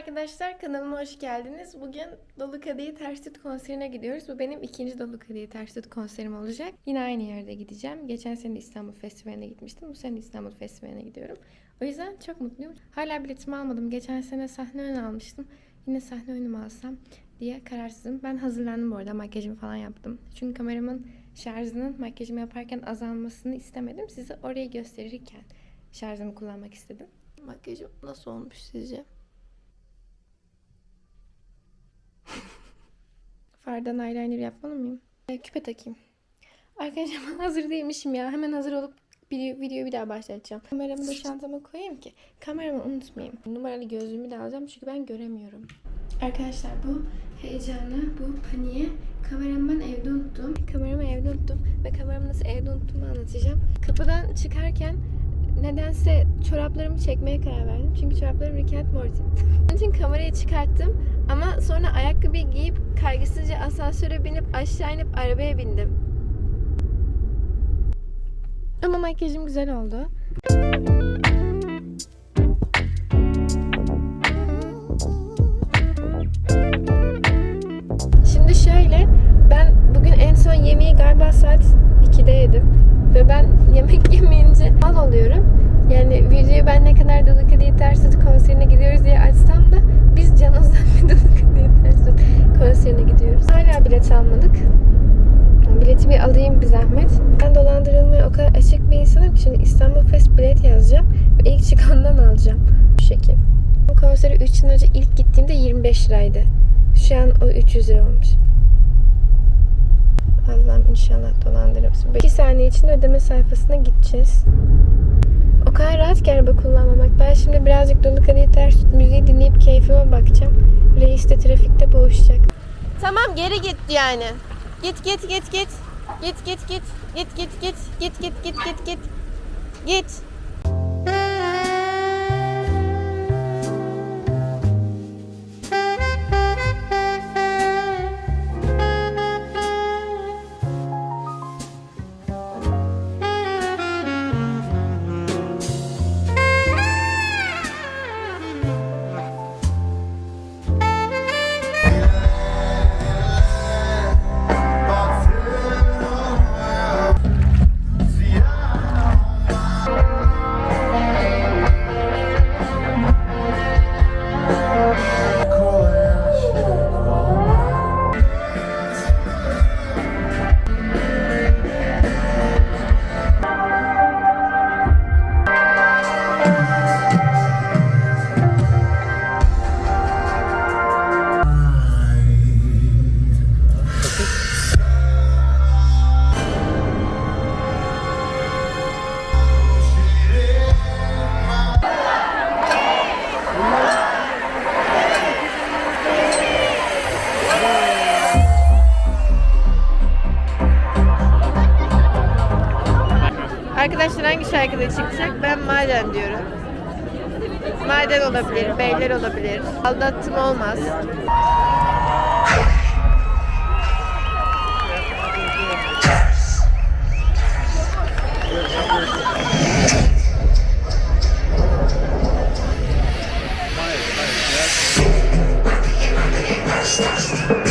arkadaşlar kanalıma hoş geldiniz. Bugün Dolu Kadehi Ters Tut konserine gidiyoruz. Bu benim ikinci Dolu Kadehi Ters Tut konserim olacak. Yine aynı yerde gideceğim. Geçen sene İstanbul Festivali'ne gitmiştim. Bu sene İstanbul Festivali'ne gidiyorum. O yüzden çok mutluyum. Hala biletimi almadım. Geçen sene sahne oyunu almıştım. Yine sahne mu alsam diye kararsızım. Ben hazırlandım bu arada. Makyajımı falan yaptım. Çünkü kameramın şarjının makyajımı yaparken azalmasını istemedim. Size orayı gösterirken şarjımı kullanmak istedim. Makyajım nasıl olmuş sizce? Fardan eyeliner yapmalı mıyım? E, küpe takayım. Arkadaşlar ben hazır değilmişim ya. Hemen hazır olup bir, videoyu bir daha başlatacağım. Kameramı da çantama koyayım ki kameramı unutmayayım. Numaralı gözlüğümü de alacağım çünkü ben göremiyorum. Arkadaşlar bu heyecanı, bu paniğe kameramı ben evde unuttum. Kameramı evde unuttum ve kameramı nasıl evde unuttuğumu anlatacağım. Kapıdan çıkarken nedense çoraplarımı çekmeye karar verdim. Çünkü çoraplarım Rick and Morty. Onun için kamerayı çıkarttım ama sonra ayakkabıyı giyip kaygısızca asansöre binip aşağı inip arabaya bindim. Ama makyajım güzel oldu. Şimdi şöyle, ben bugün en son yemeği galiba saat 2'de yedim. Ve ben yemek yemeyince mal oluyorum. Yani videoyu ben ne kadar Dolu Kadehi Ters Tut konserine gidiyoruz diye açsam da biz Can Ozan ve Dolu Kadehi Ters Tut konserine gidiyoruz. Hala bilet almadık. Bileti bir alayım bir zahmet. Ben dolandırılmaya o kadar açık bir insanım ki şimdi İstanbul Fest bilet yazacağım. Ve ilk çıkandan alacağım. Bu şekil. Bu konsere 3 yıl önce ilk gittiğimde 25 liraydı. Şu an o 300 lira olmuş. Allah'ım inşallah dolandırırsın. 2 saniye içinde ödeme sayfasına gideceğiz. O kadar rahat ki araba kullanmamak. Ben şimdi birazcık dolu kadehi ters tut müziği dinleyip keyfime bakacağım. Reis de trafikte boğuşacak. Tamam geri git yani. Git git git git. Git git git. Git git git. Git git git git git. Git. Hangi şarkıda çıkacak? Ben maden diyorum. Maden olabilir, beyler olabilir. Aldattım olmaz. Sabah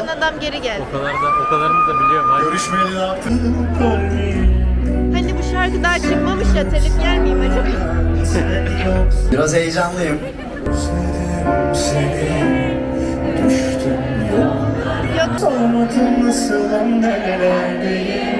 Olan adam geri geldi. O kadar da o kadarını da biliyorum. Hadi. Görüşmeyeli ne yaptın? Hani bu şarkı daha çıkmamış ya telif yer miyim acaba? Biraz heyecanlıyım. Yok Sormadım nasıl nerelerdeyim.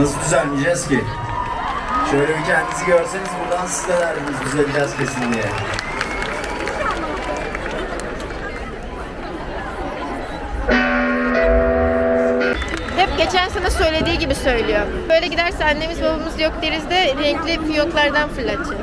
Nasıl düzelmeyeceğiz ki? Şöyle bir kendinizi görseniz buradan siz de derdiniz düzeleceğiz kesin diye. hep geçen sene söylediği gibi söylüyor. Böyle giderse annemiz babamız yok deriz de renkli fiyoklardan fırlatacak.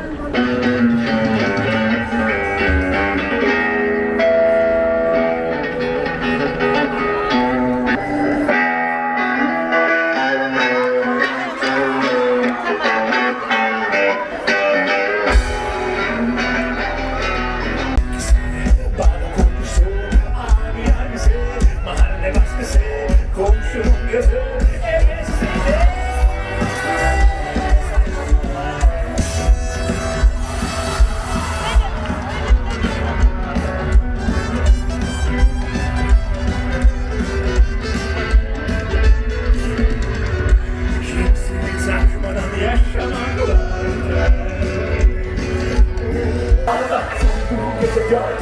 Gece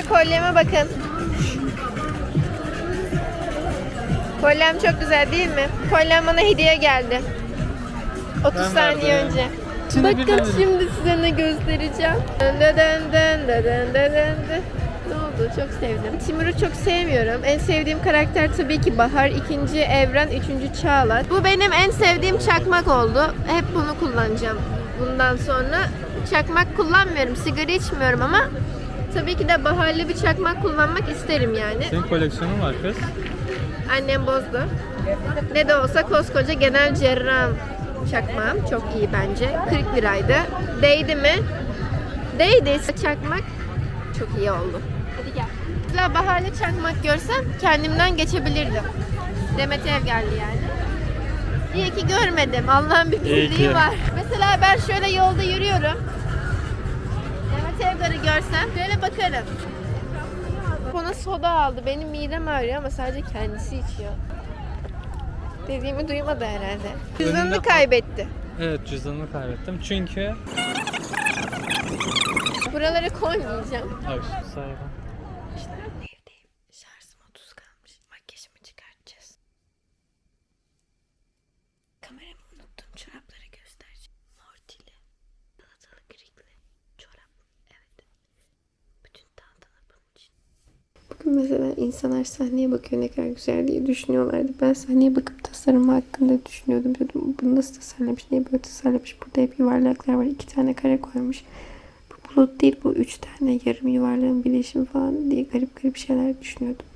Arkadaşlar kolyeme bakın. Kolyem çok güzel değil mi? Kolyem bana hediye geldi. 30 Ben saniye verdim. önce. Şimdi Bakın şimdi size ne göstereceğim. Dön dön dön dön dön dön dön dön. Ne oldu? Çok sevdim. Timur'u çok sevmiyorum. En sevdiğim karakter tabii ki Bahar. ikinci Evren, üçüncü Çağlar. Bu benim en sevdiğim çakmak oldu. Hep bunu kullanacağım bundan sonra. Çakmak kullanmıyorum. Sigara içmiyorum ama tabii ki de baharlı bir çakmak kullanmak isterim yani. Senin koleksiyonun var kız. Annem bozdu. Ne de olsa koskoca genel cerrahım. çakmağım. Çok iyi bence. 40 liraydı. Değdi mi? Değdi. Çakmak çok iyi oldu. Hadi gel. Mesela baharlı çakmak görsem kendimden geçebilirdim. Demet ev geldi yani. İyi ki görmedim. Allah'ın bir İyi bildiği ki. var. Mesela ben şöyle yolda yürüyorum. Evgar'ı görsem böyle bakarım. Bana soda aldı. Benim midem ağrıyor ama sadece kendisi içiyor. Dediğimi duymadı herhalde. Cüzdanını kaybetti. Evet cüzdanımı kaybettim çünkü... Buralara koymayacağım. Abi sayfa. Evdeyim. Şarjım 30 kalmış. Makyajımı çıkartacağız. Kameramı unuttum. Çorapları göstereceğim. Mortili. Salatalı krikli. Çorap. Evet. Bütün tantana bunun için. Bugün mesela insanlar sahneye bakıyor ne kadar güzel diye düşünüyorlardı. Ben sahneye bakıp tasarım hakkında düşünüyordum. Diyordum bunu nasıl tasarlamış, niye böyle tasarlamış. Burada hep yuvarlaklar var. iki tane kare koymuş. Bu bulut değil bu üç tane yarım yuvarlağın birleşimi falan diye garip garip şeyler düşünüyordum.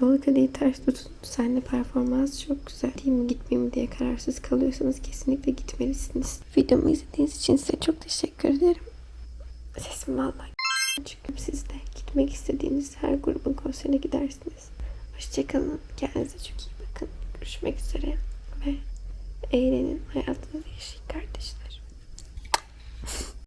Dolu kadehi ters tutun. Sahne performans çok güzel. Değil mi gitmeyeyim diye kararsız kalıyorsanız kesinlikle gitmelisiniz. Videomu izlediğiniz için size çok teşekkür ederim. Sesim vallahi çünkü siz de gitmek istediğiniz her grubun konserine gidersiniz. Hoşçakalın. Kendinize çok iyi bakın. Görüşmek üzere. Ve eğlenin. Hayatınızı yaşayın kardeşim.